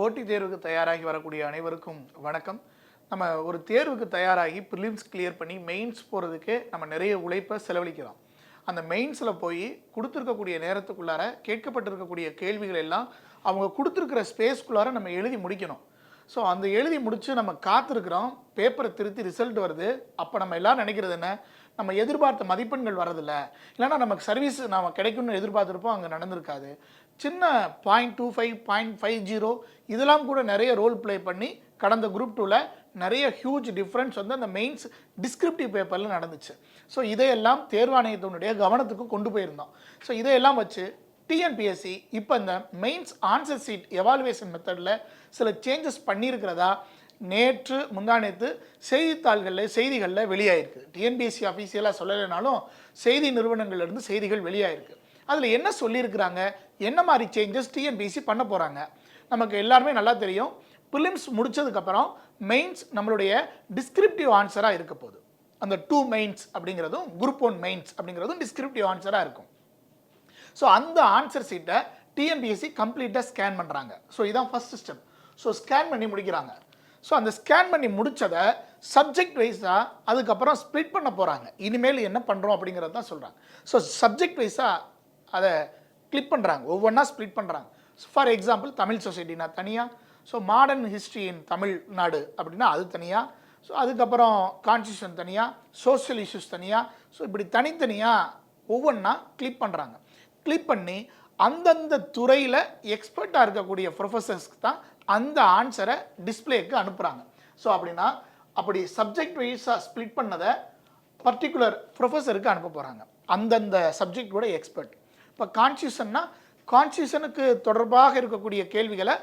போட்டித் தேர்வுக்கு தயாராகி வரக்கூடிய அனைவருக்கும் வணக்கம். நம்ம ஒரு தேர்வுக்கு தயாராகி ப்ரிலிம்ஸ் கிளியர் பண்ணி மெயின்ஸ் போகிறதுக்கு நம்ம நிறைய உழைப்பை செலவழிக்கிறோம் அந்த மெயின்ஸில் போய் கொடுத்துருக்கக்கூடிய நேரத்துக்குள்ளார கேட்கப்பட்டிருக்கக்கூடிய கேள்விகள் எல்லாம் அவங்க கொடுத்துருக்கிற ஸ்பேஸ்க்குள்ளார நம்ம எழுதி முடிக்கணும். ஸோ அந்த எழுதி முடித்து நம்ம காத்திருக்கிறோம். பேப்பரை திருத்தி ரிசல்ட் வருது. அப்போ நம்ம எல்லாம் நினைக்கிறது என்ன? நம்ம எதிர்பார்த்த மதிப்பெண்கள் வரதில்ல இல்லைன்னா நமக்கு சர்வீஸ் நம்ம கிடைக்கும்னு எதிர்பார்த்துருப்போம் அங்கே நடந்திருக்காது. சின்ன point two five point five zero இதெல்லாம் கூட நிறைய ரோல் ப்ளே பண்ணி கடந்த குரூப் டூவில் நிறைய ஹியூஜ் டிஃப்ரென்ஸ் வந்து அந்த மெயின்ஸ் டிஸ்கிரிப்டிவ் பேப்பரில் நடந்துச்சு. ஸோ இதையெல்லாம் தேர்வாணையத்தினுடைய கவனத்துக்கு கொண்டு போயிருந்தோம். ஸோ இதையெல்லாம் வச்சு டிஎன்பிஎஸ்சி இப்போ இந்த மெயின்ஸ் ஆன்சர் சீட் எவாலுவேஷன் மெத்தடில் சில சேஞ்சஸ் பண்ணியிருக்கிறதா? நேற்று முந்தானேத்து செய்தித்தாள்களில் செய்திகளில் வெளியாயிருக்கு. டிஎன்பிஎஸ்சி அஃபீஷியலாக சொல்லலைனாலும் செய்தி நிறுவனங்கள்லேருந்து செய்திகள் வெளியாயிருக்கு. அதில் என்ன சொல்லியிருக்கிறாங்க? என்ன மாதிரி சேஞ்சஸ் டிஎன்பிஎஸ்சி பண்ண போகிறாங்க நமக்கு எல்லாருமே நல்லா தெரியும். ப்ரிலிம்ஸ் முடித்ததுக்கப்புறம் மெயின்ஸ் நம்மளுடைய டிஸ்கிரிப்டிவ் ஆன்சராக இருக்க போகுது. அந்த டூ மெயின்ஸ் அப்படிங்கிறதும் குரூப் ஒன் மெயின்ஸ் அப்படிங்கிறதும் டிஸ்கிரிப்டிவ் ஆன்சராக இருக்கும். ஸோ அந்த ஆன்சர் சீட்டை டிஎன்பிஎஸ்சி கம்ப்ளீட்டாக ஸ்கேன் பண்ணுறாங்க ஸோ இதான் ஃபர்ஸ்ட் ஸ்டெப் ஸோ ஸ்கேன் பண்ணி முடிக்கிறாங்க. ஸோ அந்த ஸ்கேன் பண்ணி முடித்ததை சப்ஜெக்ட் வைஸாக அதுக்கப்புறம் ஸ்ப்ளிட் பண்ண போகிறாங்க இனிமேல் என்ன பண்ணுறோம் அப்படிங்கிறது தான் சொல்கிறாங்க ஸோ சப்ஜெக்ட் வைஸாக அதை கிளிக் பண்ணுறாங்க ஒவ்வொன்றா ஸ்ப்ளிட் பண்ணுறாங்க ஃபார் எக்ஸாம்பிள் தமிழ் சொசைட்டினா தனியாக so modern history in Tamil Nadu அப்படின்னா அது தனியாக ஸோ அதுக்கப்புறம் கான்ஸ்டியூஷன் தனியாக சோசியல் இஷ்யூஸ் தனியாக ஸோ இப்படி தனித்தனியாக ஒவ்வொன்றா கிளிக் பண்ணுறாங்க கிளிக் பண்ணி அந்தந்த துறையில் எக்ஸ்பர்ட்டாக இருக்கக்கூடிய ப்ரொஃபஸர்ஸ்க்கு தான் அந்த ஆன்சரை டிஸ்பிளேக்கு அனுப்புகிறாங்க ஸோ அப்படின்னா அப்படி சப்ஜெக்ட் வைஸாக ஸ்ப்ளிட் பண்ணதை பர்டிகுலர் ப்ரொஃபஸருக்கு அனுப்ப போகிறாங்க அந்தந்த சப்ஜெக்டோட எக்ஸ்பர்ட் இப்போ கான்ஸ்டியூஷன்னா கான்ஸ்டியூஷனுக்கு தொடர்பாக இருக்கக்கூடிய கேள்விகளை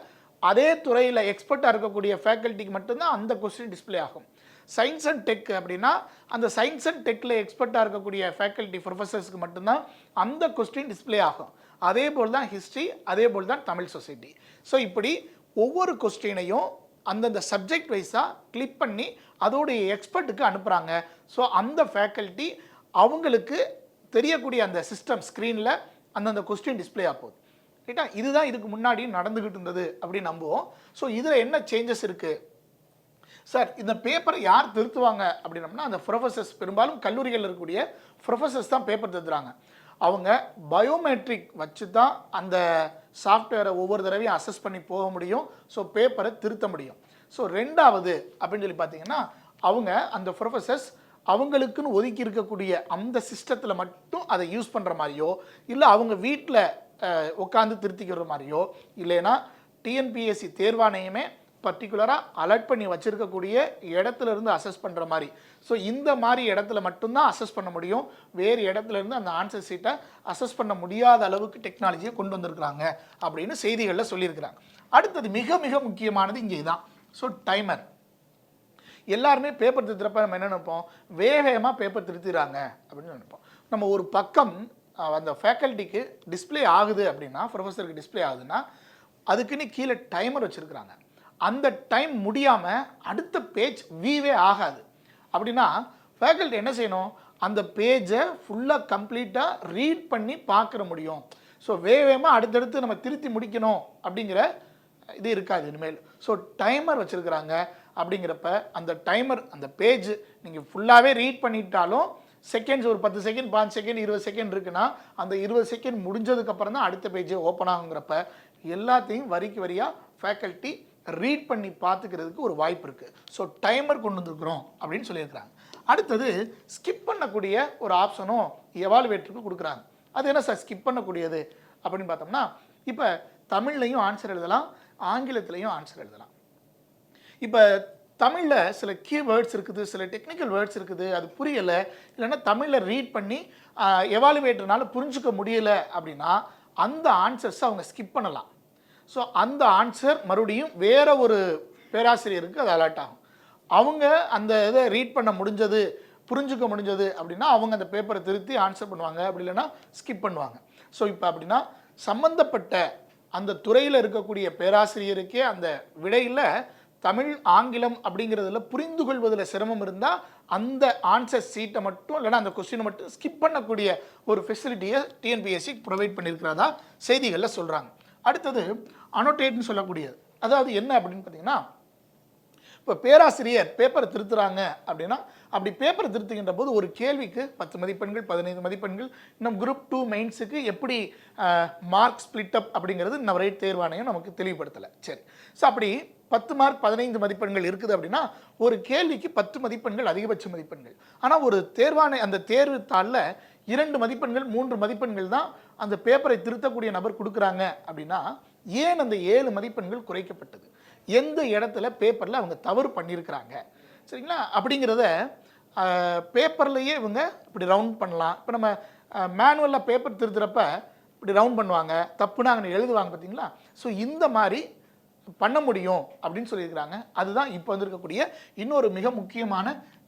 அதே துறையில் எக்ஸ்பர்ட்டாக இருக்கக்கூடிய ஃபேக்கல்ட்டிக்கு மட்டும்தான் அந்த கொஸ்டின் டிஸ்ப்ளே ஆகும். சயின்ஸ் அண்ட் டெக் அப்படின்னா அந்த சயின்ஸ் அண்ட் டெக்கில் எக்ஸ்பர்ட்டாக இருக்கக்கூடிய ஃபேக்கல்ட்டி ப்ரொஃபஸர்ஸ்க்கு மட்டும்தான் அந்த கொஸ்டின் டிஸ்ப்ளே ஆகும். அதே போல் தான் ஹிஸ்ட்ரி அதே போல் தான் தமிழ் சொசைட்டி ஸோ இப்படி ஒவ்வொரு கொஸ்டினையும் அந்தந்த சப்ஜெக்ட் வைஸாக கிளிக் பண்ணி அதோடைய எக்ஸ்பர்ட்டுக்கு அனுப்புகிறாங்க ஸோ அந்த ஃபேக்கல்ட்டி அவங்களுக்கு தெரியக்கூடிய அந்த சிஸ்டம் ஸ்க்ரீனில் அந்தந்த கொஸ்டின் டிஸ்ப்ளே ஆகும் ரைட்டா இதுதான் இதுக்கு முன்னாடி நடந்துக்கிட்டு இருந்தது அப்படின்னு நம்புவோம். ஸோ இதில் என்ன சேஞ்சஸ் இருக்குது சார் இந்த பேப்பரை யார் திருத்துவாங்க அப்படின்னம்னா அந்த ப்ரொஃபசர்ஸ் பெரும்பாலும் கல்லூரிகளில் இருக்கக்கூடிய ப்ரொஃபசர்ஸ் தான் பேப்பர் திருத்துறாங்க. அவங்க பயோமெட்ரிக் வச்சு தான் அந்த சாஃப்ட்வேரை ஒவ்வொரு தடவையும் அசஸ் பண்ணி போக முடியும். ஸோ பேப்பரை திருத்த முடியும். ஸோ ரெண்டாவது அப்படின்னு சொல்லி பார்த்தீங்கன்னா அவங்க அந்த ப்ரொஃபசர்ஸ் அவங்களுக்குன்னு ஒதுக்கி இருக்கக்கூடிய அந்த சிஸ்டத்தில் மட்டும் அதை யூஸ் பண்ணுற மாதிரியோ இல்லை அவங்க வீட்டில் உட்காந்து திருத்திக்கிற மாதிரியோ இல்லைன்னா டிஎன்பிஎஸ்சி தேர்வாணையமே பர்டிகுலராக அலர்ட் பண்ணி வச்சுருக்கக்கூடிய இடத்துல இருந்து அசஸ் பண்ணுற மாதிரி. ஸோ இந்த மாதிரி இடத்துல மட்டும்தான் அசஸ் பண்ண முடியும். வேறு இடத்துல இருந்து அந்த ஆன்சர் சீட்டை அசஸ் பண்ண முடியாத அளவுக்கு டெக்னாலஜியை கொண்டு வந்திருக்கிறாங்க அப்படின்னு செய்திகளில் சொல்லியிருக்கிறாங்க. அடுத்தது மிக மிக முக்கியமானது இங்கே தான். ஸோ டைமர் எல்லாருமே பேப்பர் திருத்துறப்ப நம்ம என்ன நினைப்போம்? வேகமாக பேப்பர் திருத்திடுறாங்க அப்படின்னு நினைப்போம். நம்ம ஒரு பக்கம் அந்த ஃபேக்கல்ட்டிக்கு டிஸ்ப்ளே ஆகுது அப்படின்னா ப்ரொஃபஸருக்கு டிஸ்ப்ளே ஆகுதுன்னா அதுக்குன்னு கீழே டைமர் வச்சுருக்குறாங்க. அந்த டைம் முடியாமல் அடுத்த பேஜ் வீவே ஆகாது. அப்படின்னா ஃபேக்கல்ட்டி என்ன செய்யணும்? அந்த பேஜை ஃபுல்லாக கம்ப்ளீட்டாக ரீட் பண்ணி பார்க்குற முடியும். ஸோ வேகமாக அடுத்தடுத்து நம்ம திருத்தி முடிக்கணும் அப்படிங்கிற இது இருக்காது இனிமேல். ஸோ டைமர் வச்சுருக்குறாங்க அப்படிங்கிறப்ப அந்த டைமர் அந்த பேஜ் நீங்கள் ஃபுல்லாகவே ரீட் பண்ணிட்டாலும் செகண்ட்ஸ் ஒரு பத்து செகண்ட் பாஞ்சு செகண்ட் இருபது செகண்ட் இருக்குன்னா அந்த இருபது செகண்ட் முடிஞ்சதுக்கப்புறம் தான் அடுத்த பேஜ் ஓப்பன் ஆகுங்கிறப்ப எல்லாத்தையும் வரிக்கு வரியாக ஃபேக்கல்ட்டி ரீட் பண்ணி பார்த்துக்கிறதுக்கு ஒரு வாய்ப்பு இருக்குது ஸோ டைமர் கொண்டு வந்திருக்கிறோம் அப்படின்னு சொல்லியிருக்கிறாங்க. அடுத்தது ஸ்கிப் பண்ணக்கூடிய ஒரு ஆப்ஷனும் எவாலுவேட்டருக்கு கொடுக்குறாங்க. அது என்ன சார் ஸ்கிப் பண்ணக்கூடியது? அப்படின்னு பார்த்தோம்னா இப்போ தமிழ்லையும் ஆன்சர் எழுதலாம் ஆங்கிலத்திலையும் ஆன்சர் எழுதலாம். இப்போ தமிழில் சில கீ வேர்ட்ஸ் இருக்குது சில டெக்னிக்கல் வேர்ட்ஸ் இருக்குது அது புரியலை. இல்லைன்னா தமிழில் ரீட் பண்ணி எவாலுவேட்டர்னால புரிஞ்சுக்க முடியலை அப்படின்னா அந்த ஆன்சர்ஸை அவங்க ஸ்கிப் பண்ணலாம். ஸோ அந்த ஆன்சர் மறுபடியும் வேற ஒரு பேராசிரியருக்கு அது அலர்ட் ஆகும். அவங்க அந்த இதை ரீட் பண்ண முடிஞ்சது புரிஞ்சுக்க முடிஞ்சது அப்படின்னா அவங்க அந்த பேப்பரை திருத்தி ஆன்சர் பண்ணுவாங்க. அப்படி இல்லைன்னா ஸ்கிப் பண்ணுவாங்க. ஸோ இப்போ அப்படின்னா சம்மந்தப்பட்ட அந்த துறையில் இருக்கக்கூடிய பேராசிரியருக்கே அந்த விடையில் தமிழ் ஆங்கிலம் அப்படிங்கிறதுல புரிந்து கொள்வதில் சிரமம் இருந்தால் அந்த ஆன்சர் சீட்டை மட்டும் இல்லைன்னா அந்த கொஸ்டினை மட்டும் ஸ்கிப் பண்ணக்கூடிய ஒரு ஃபெசிலிட்டியை டிஎன்பிஎஸ்சி ப்ரொவைட் பண்ணியிருக்கிறதா செய்திகளில் சொல்கிறாங்க அடுத்தது அனோட்டேட்னு சொல்லக்கூடியது. அதாவது என்ன அப்படின்னு பார்த்தீங்கன்னா இப்போ பேராசிரியர் பேப்பரை திருத்துறாங்க அப்படின்னா அப்படி பேப்பரை திருத்துகின்ற போது ஒரு கேள்விக்கு பத்து மதிப்பெண்கள் பதினைந்து மதிப்பெண்கள் இன்னும் குரூப் டூ மெயின்ஸுக்கு எப்படி மார்க் ஸ்பிளிட் அப் அப்படிங்கிறது இன்ன ரைட் தேர்வாணையம் நமக்கு தெளிவுபடுத்தலை. சரி. ஸோ அப்படி பத்து மார்க் பதினைந்து மதிப்பெண்கள் இருக்குது அப்படின்னா ஒரு கேள்விக்கு பத்து மதிப்பெண்கள் அதிகபட்ச மதிப்பெண்கள். ஆனால் ஒரு தேர்வான அந்த தேர்வு தாளில் இரண்டு மதிப்பெண்கள் மூன்று மதிப்பெண்கள் தான் அந்த பேப்பரை திருத்தக்கூடிய நபர் கொடுக்குறாங்க அப்படின்னா ஏன் அந்த ஏழு மதிப்பெண்கள் குறைக்கப்பட்டது? எந்த இடத்துல பேப்பரில் அவங்க தவறு பண்ணியிருக்கிறாங்க? சரிங்களா? அப்படிங்கிறத பேப்பர்லேயே இவங்க இப்படி ரவுண்ட் பண்ணலாம். இப்போ நம்ம மேனுவலில் பேப்பர் திருத்துறப்ப இப்படி ரவுண்ட் பண்ணுவாங்க தப்புனா அங்கே எழுதுவாங்க பார்த்தீங்களா ஸோ இந்த மாதிரி பண்ண முடியும் அப்படின்னு சொல்லியிருக்கிறாங்க. அதுதான் இப்போ வந்திருக்கக்கூடிய இன்னொரு மிக முக்கியமான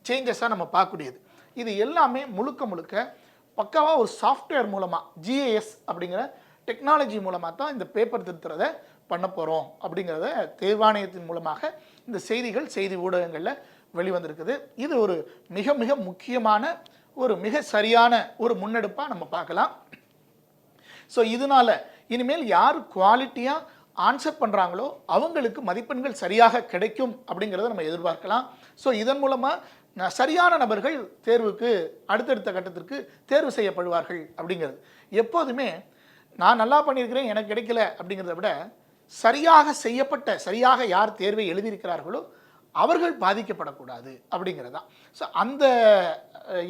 சேஞ்சஸாக நம்ம பார்க்கக்கூடியது. இது எல்லாமே முழுக்க முழுக்க பக்காவாக ஒரு சாஃப்ட்வேர் மூலமாக ஜிஏஎஸ் அப்படிங்கிற டெக்னாலஜி மூலமாக தான் இந்த பேப்பர் திருத்துறத பண்ண போகிறோம் அப்படிங்கிறத தேர்வாணையத்தின் மூலமாக இந்த செய்திகள் செய்தி ஊடகங்களில் வெளிவந்திருக்குது. இது ஒரு மிக மிக முக்கியமான ஒரு மிக சரியான ஒரு முன்னெடுப்பாக நம்ம பார்க்கலாம். ஸோ இதனால இனிமேல் யார் குவாலிட்டியாக ஆன்சர் பண்ணுறாங்களோ அவங்களுக்கு மதிப்பெண்கள் சரியாக கிடைக்கும் அப்படிங்கிறத நம்ம எதிர்பார்க்கலாம். ஸோ இதன் மூலமாக சரியான நபர்கள் தேர்வுக்கு அடுத்தடுத்த கட்டத்திற்கு தேர்வு செய்யப்படுவார்கள் அப்படிங்கிறது. எப்போதுமே நான் நல்லா பண்ணியிருக்கிறேன் எனக்கு கிடைக்கல அப்படிங்கிறத விட சரியாக செய்யப்பட்ட சரியாக யார் தேர்வை எழுதியிருக்கிறார்களோ அவர்கள் பாதிக்கப்படக்கூடாது அப்படிங்கிறது தான் ஸோ அந்த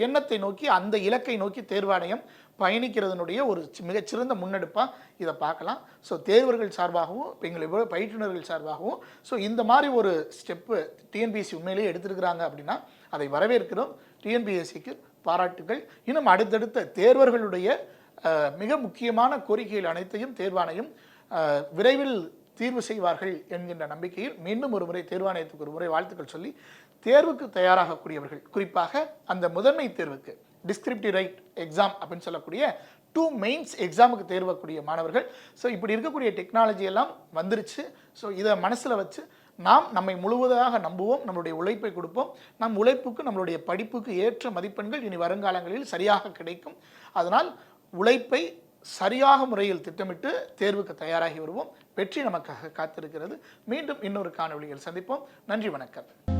எண்ணத்தை நோக்கி அந்த இலக்கை நோக்கி தேர்வாணையம் பயணிக்கிறதுனுடைய ஒரு மிகச்சிறந்த முன்னெடுப்பாக இதை பார்க்கலாம். ஸோ தேர்வர்கள் சார்பாகவும் எங்களை பயிற்றுநர்கள் பயிற்றுனர்கள் சார்பாகவும் ஸோ இந்த மாதிரி ஒரு ஸ்டெப்பு டிஎன்பிஎஸ்சி உண்மையிலேயே எடுத்திருக்கிறாங்க அப்படின்னா அதை வரவேற்கிறோம். டிஎன்பிஎஸ்சிக்கு பாராட்டுகள் இன்னும் அடுத்தடுத்த தேர்வர்களுடைய மிக முக்கியமான கோரிக்கைகள் அனைத்தையும் தேர்வாணையம் விரைவில் தீர்வு செய்வார்கள் என்கின்ற நம்பிக்கையில் மீண்டும் ஒரு முறை தேர்வாணையத்துக்கு ஒரு முறை வாழ்த்துக்கள் சொல்லி தேர்வுக்கு தயாராகக்கூடியவர்கள் குறிப்பாக அந்த முதன்மை தேர்வுக்கு. டிஸ்கிரிப்டிவ் ரைட் எக்ஸாம் அப்படின்னு சொல்லக்கூடிய டூ மெயின்ஸ் எக்ஸாமுக்கு தேர்வக்கூடிய மாணவர்கள். ஸோ இப்படி இருக்கக்கூடிய டெக்னாலஜி எல்லாம் வந்துருச்சு. ஸோ இதை மனசில் வச்சு நாம் நம்மை முழுவதாக நம்புவோம் நம்மளுடைய உழைப்பை கொடுப்போம். நம் உழைப்புக்கு நம்மளுடைய படிப்புக்கு ஏற்ற மதிப்பெண்கள் இனி வருங்காலங்களில் சரியாக கிடைக்கும். அதனால் உழைப்பை சரியாக முறையில் திட்டமிட்டு தேர்வுக்கு தயாராகி வருவோம். வெற்றி நமக்காக காத்திருக்கிறது. மீண்டும் இன்னொரு காணொளியில் சந்திப்போம். நன்றி வணக்கம்.